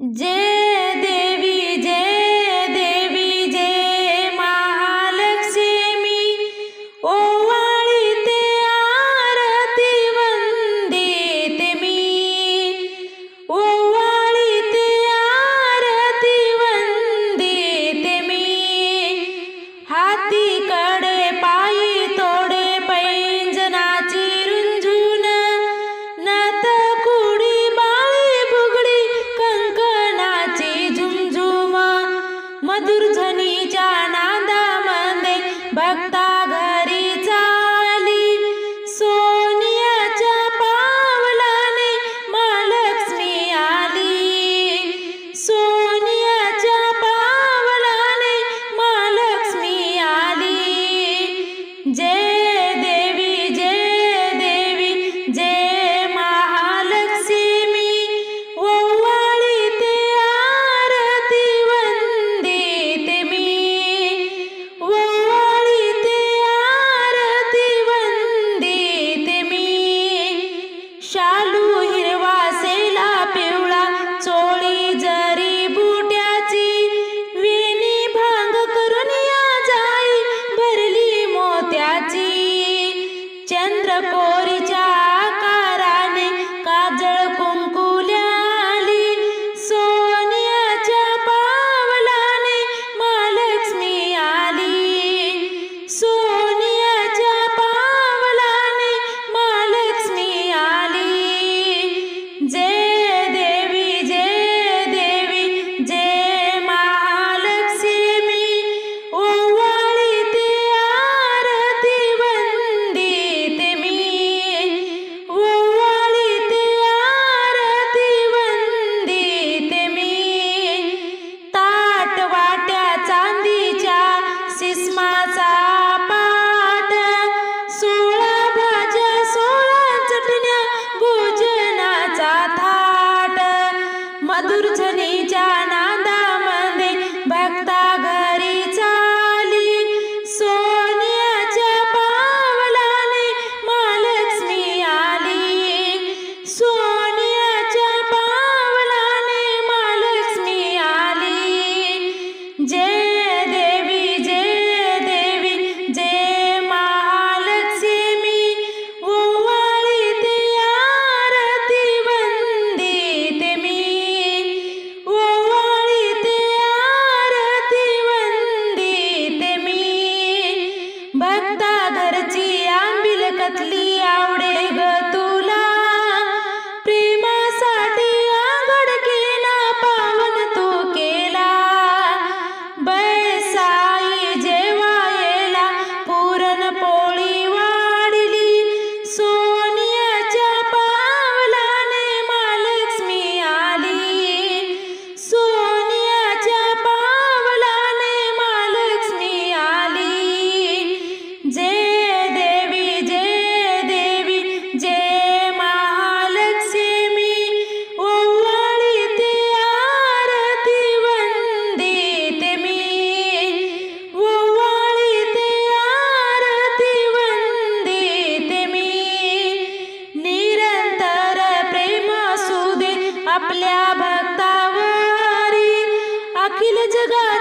যে मधुर नादा नादामध्ये भक्ता পরিচয় धरची आंबिल कतली आवडे ग दिल जगा